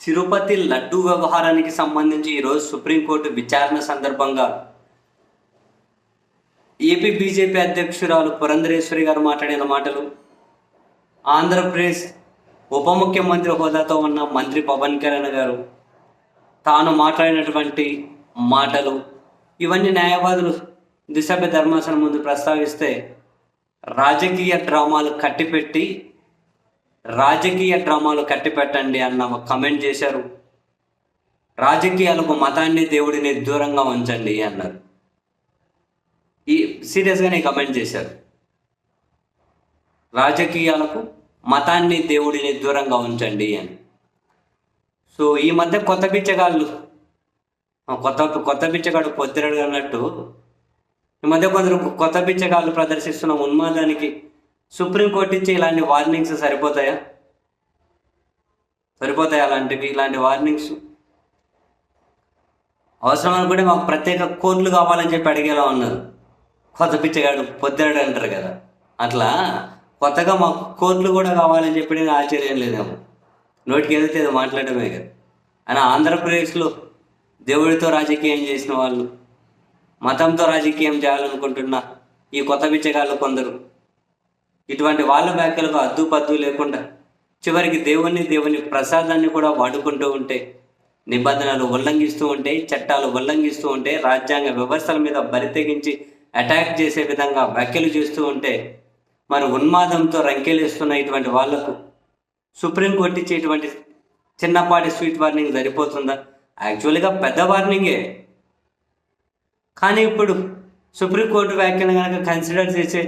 తిరుపతి లడ్డు వ్యవహారానికి సంబంధించి ఈరోజు సుప్రీంకోర్టు విచారణ సందర్భంగా ఏపీ బీజేపీ అధ్యక్షురాలు పురంధరేశ్వరి గారు మాట్లాడిన మాటలు ఆంధ్రప్రదేశ్ ఉప ముఖ్యమంత్రి హోదాతో ఉన్న మంత్రి పవన్ కళ్యాణ్ గారు తాను మాట్లాడినటువంటి మాటలు ఇవన్నీ న్యాయవాదులు దిశభ్య ధర్మాసనం ముందు ప్రస్తావిస్తే రాజకీయ డ్రామాలు కట్టిపెట్టి రాజకీయ డ్రామాలు కట్టిపెట్టండి అన్న ఒక కమెంట్ చేశారు. రాజకీయాలకు మతాన్ని దేవుడిని దూరంగా ఉంచండి అన్నారు. ఈ సీరియస్గానే కమెంట్ చేశారు. రాజకీయాలకు మతాన్ని దేవుడిని దూరంగా ఉంచండి అని. సో ఈ మధ్య కొత్త బిచ్చగాళ్ళు కొత్త కొత్త బిచ్చగాడు పొద్దురడు అన్నట్టు ఈ మధ్య కొందరు కొత్త బిచ్చగాళ్ళు ప్రదర్శిస్తున్న ఉన్మాదానికి సుప్రీంకోర్టు ఇచ్చే ఇలాంటి వార్నింగ్స్ సరిపోతాయా? సరిపోతాయా అలాంటివి ఇలాంటి వార్నింగ్స్ అవసరం అనుకుంటే మాకు ప్రత్యేక కోర్టులు కావాలని చెప్పి అడిగేలా ఉన్నారు. కొత్త పిచ్చగాడు పొద్దురాడు అంటారు కదా. అట్లా కొత్తగా మాకు కోర్టులు కూడా కావాలని చెప్పి నేను ఆశ్చర్యం లేదేమో. నోటికి ఏదైతే మాట్లాడమే కదా. అని ఆంధ్రప్రదేశ్లో దేవుడితో రాజకీయం చేసిన వాళ్ళు మతంతో రాజకీయం చేయాలనుకుంటున్న ఈ కొత్త పిచ్చగాళ్ళు కొందరు ఇటువంటి వాళ్ళ వ్యాఖ్యలకు అద్దు పద్దు లేకుండా చివరికి దేవుని దేవుని ప్రసాదాన్ని కూడా వాడుకుంటూ ఉంటే నిబంధనలు ఉల్లంఘిస్తూ ఉంటే చట్టాలు ఉల్లంఘిస్తూ ఉంటే రాజ్యాంగ వ్యవస్థల మీద బరితెగించి అటాక్ చేసే విధంగా వ్యాఖ్యలు చేస్తూ ఉంటే మరి ఉన్మాదంతో రంకెలేస్తున్న ఇటువంటి వాళ్ళకు సుప్రీంకోర్టు ఇచ్చేటువంటి చిన్నపాటి స్వీట్ వార్నింగ్ సరిపోతుందా? యాక్చువల్గా పెద్ద వార్నింగే కానీ ఇప్పుడు సుప్రీంకోర్టు వ్యాఖ్యలు కనుక కన్సిడర్ చేసే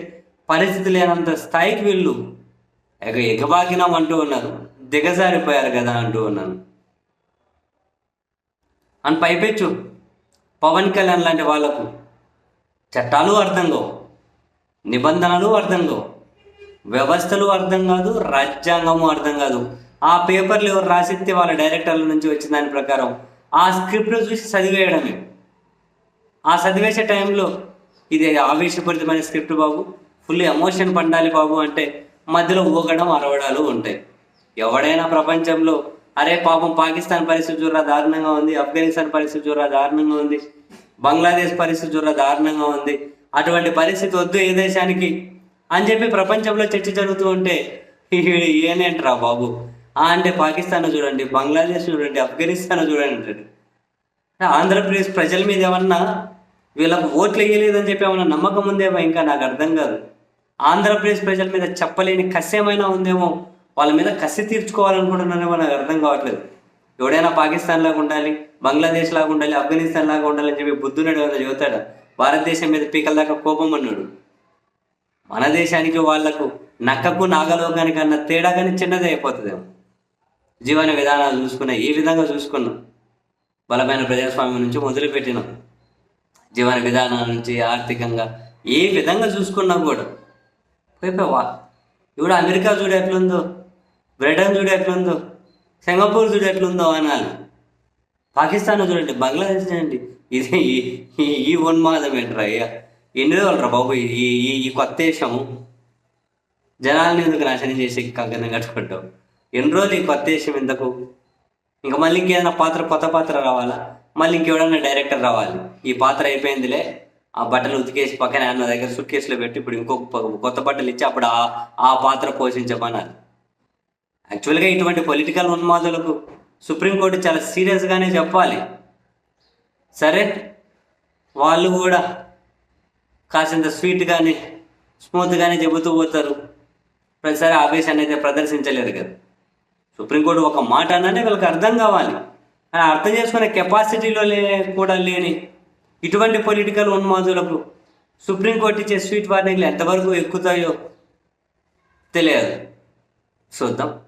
పరిస్థితి లేనంత స్థాయికి వీళ్ళు. ఎగ ఎగబాకినాం అంటూ ఉన్నారు దిగజారిపోయారు కదా అంటూ ఉన్నాను అని పైపెచ్చు. పవన్ కళ్యాణ్ లాంటి వాళ్ళకు చట్టాలు అర్థం కావు. నిబంధనలు అర్థం కావు. వ్యవస్థలు అర్థం కాదు రాజ్యాంగము అర్థం కాదు. ఆ పేపర్లు ఎవరు రాసిస్తే వాళ్ళ డైరెక్టర్ల నుంచి వచ్చిన దాని ప్రకారం ఆ స్క్రిప్ట్ చూసి చదివేయడమే. ఆ చదివేసే టైంలో ఇది ఆవేశపూరితమైన స్క్రిప్ట్ బాబు. ఫుల్ ఎమోషన్ పండాలి బాబు అంటే మధ్యలో ఊగడం అరవడాలు ఉంటాయి. ఎవడైనా ప్రపంచంలో అరే పాపం పాకిస్తాన్ పరిస్థితి చూడరా దారుణంగా ఉంది. ఆఫ్ఘనిస్తాన్ పరిస్థితి చూడరా దారుణంగా ఉంది. బంగ్లాదేశ్ పరిస్థితి చూడరా దారుణంగా ఉంది. అటువంటి పరిస్థితి వద్దు ఏ దేశానికి? అని చెప్పి ప్రపంచంలో చర్చ జరుగుతూ ఉంటే ఏనేంట్రా బాబు? ఆ అంటే పాకిస్తాన్ చూడండి బంగ్లాదేశ్ చూడండి ఆఫ్ఘనిస్తాన్ చూడండి అంటాడు. ఆంధ్రప్రదేశ్ ప్రజల మీద ఏమన్నా వీళ్ళకు ఓట్లు వేయలేదని చెప్పి ఏమన్నా నమ్మకం ఉందేమో ఇంకా నాకు అర్థం కాదు. ఆంధ్రప్రదేశ్ ప్రజల మీద చెప్పలేని కసి ఏమైనా ఉందేమో వాళ్ళ మీద కసి తీర్చుకోవాలనుకుంటున్నారేమో నాకు అర్థం కావట్లేదు. ఎవడైనా పాకిస్తాన్ లాగా ఉండాలి బంగ్లాదేశ్ లాగా ఉండాలి ఆఫ్ఘనిస్తాన్ లాగా ఉండాలని చెప్పి బుద్ధున్నాడు ఏమైనా చెబుతాడు భారతదేశం మీద పీకల దాకా కోపం అన్నాడు. మన దేశానికి వాళ్ళకు నక్కకు నాగలోకానికి అన్న తేడా కానీ చిన్నదే అయిపోతుందేమో. జీవన విధానాలు చూసుకున్నా ఏ విధంగా చూసుకున్నాం. బలమైన ప్రజాస్వామ్యం నుంచి మొదలుపెట్టినాం. జీవన విధానాల నుంచి ఆర్థికంగా ఏ విధంగా చూసుకున్నా కూడా పోయిపోవా ఇప్పుడు అమెరికా చూడు ఎట్లుందో బ్రిటన్ చూడు ఎట్లుందో సింగపూర్ చూడు ఎట్లుందో అనాలి పాకిస్తాన్ చూడండి బంగ్లాదేశ్ చూడండి. ఇది ఈ- ఉన్మాదం ఏంట్రా అయ్యా ఎన్ని రోజులరా బాబు ఈ ఈ- ఈ కొత్త దేశము? జనాలని ఎందుకు నాశనం చేసి కంకణం కట్టుకుంటావు? ఎన్ని రోజులు ఈ కొత్త దేశం ఎందుకు? ఇంకా మళ్ళీ ఇంకేదైనా పాత్ర కొత్త పాత్ర రావాలా? మళ్ళీ ఇంకెవడన్నా డైరెక్టర్ రావాలి? ఈ పాత్ర అయిపోయిందిలే. ఆ బట్టలు ఉతికేసి పక్కన నా దగ్గర సుట్ కేసులో పెట్టి ఇప్పుడు ఇంకొక కొత్త బట్టలు ఇచ్చి అప్పుడు ఆ ఆ పాత్ర పోషించమన్నారు. యాక్చువల్గా ఇటువంటి పొలిటికల్ ఉన్మాదులకు సుప్రీంకోర్టు చాలా సీరియస్గానే చెప్పాలి. సరే వాళ్ళు కూడా కాసింత స్వీట్గానే స్మూత్గానే చెబుతూ పోతారు. ప్రతిసారి ఆవేశాన్ని అయితే ప్రదర్శించలేరు కదా. సుప్రీంకోర్టు ఒక మాట అన్ననే వీళ్ళకి అర్థం కావాలి. అర్థం చేసుకునే కెపాసిటీలో లే కూడా లేని ఇటువంటి పొలిటికల్ ఉన్మాదులకు సుప్రీంకోర్టు ఇచ్చే స్వీట్ వార్నింగ్లు ఎంతవరకు ఎక్కుతాయో తెలియదు. చూద్దాం.